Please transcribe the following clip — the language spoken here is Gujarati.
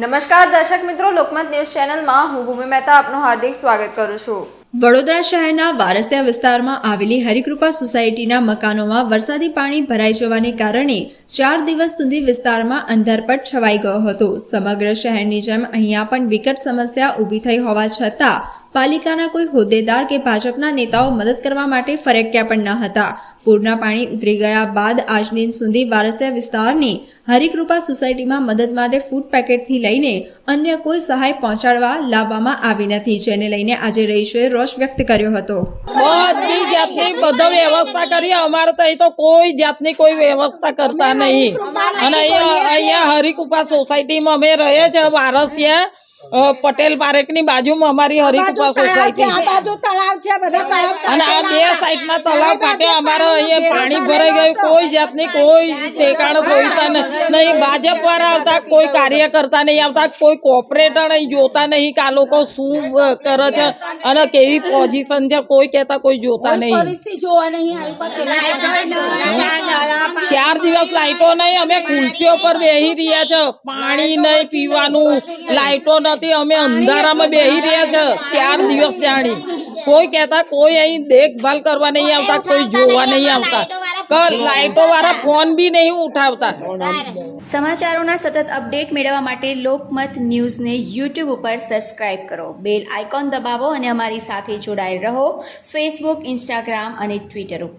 નમસ્કાર દર્શક મિત્રો, લોકમત ન્યૂઝ ચેનલમાં હું ભૂમિ મહેતા આપનું હાર્દિક સ્વાગત કરું છું. વડોદરા શહેરના વારસિયા વિસ્તારમાં આવેલી હરિકૃપા સોસાયટીના મકાનોમાં વરસાદી પાણી ભરાઈ જવાને કારણે ચાર દિવસ સુધી વિસ્તારમાં અંધારપટ છવાઈ ગયો હતો. સમગ્ર શહેરની જેમ અહીંયા પણ વિકટ સમસ્યા ઊભી થઈ હોવા છતાં પાલિકાના કોઈ હોદ્દેદાર કે ભાજપના નેતાઓ મદદ કરવા માટે ફરક્યા પણ ન હતા. પૂરના પાણી ઉતરી ગયા બાદ આજ દિન સુધી વારસિયા વિસ્તારની હરિકૃપા સોસાયટીમાં મદદ માટે ફૂડ પેકેટથી લઈને અન્ય કોઈ સહાય પહોંચાડવા લાવવામાં આવી નથી, જેને લઈને આજે રહીશોએ રોષ વ્યક્ત કર્યો હતો. બધી જાતની વ્યવસ્થા કરી. અમારે તો અહીં તો કોઈ જાતની કોઈ વ્યવસ્થા કરતા નહીં. અને અહીંયા હરિકૃપા સોસાયટીમાં અમે રહીએ છીએ વારસિયા. પટેલ પારેકની બાજુમાં અમારી હરિકૃપા સોસાયટી અને આ બે સાઈડના તલાવ કાંઠે અમારે અહીંયા પાણી ભરાઈ ગયું. કોઈ જાતની કોઈ ઠેકાણ જોઈતા નહીં. ભાજપ વાળા આવતા કોઈ કાર્ય કરતા નહીં આવતા કોઈ કોર્પોરેટર અહીં જોતા નહીં કે આ લોકો શું કરે છે અને કેવી પોઝિશન છે કોઈ કહેતા કોઈ જોતા નહીં. ચાર દિવસ લાઈટો નહીં, અમે ખુરશીઓ પર બેહી રહ્યા છે. પાણી નહીં પીવાનું, લાઈટો નથી, અમે અંધારામાં બેહી રહ્યા છે. ચાર દિવસ જાણી. કોઈ કહેતા, કોઈ અહીં દેખભાલ કરવા નહીં આવતા, કોઈ જોવા નહીં આવતા. લાઈટો વાળા ફોન બી નહીં ઉઠાવતા. સમાચારોના સતત અપડેટ મેળવવા માટે લોકમત ન્યૂઝને યુટ્યુબ ઉપર સબસ્ક્રાઇબ કરો. બેલ આઇકોન દબાવો અને અમારી સાથે જોડાયેલ રહો ફેસબુક, ઇન્સ્ટાગ્રામ અને ટ્વિટર ઉપર.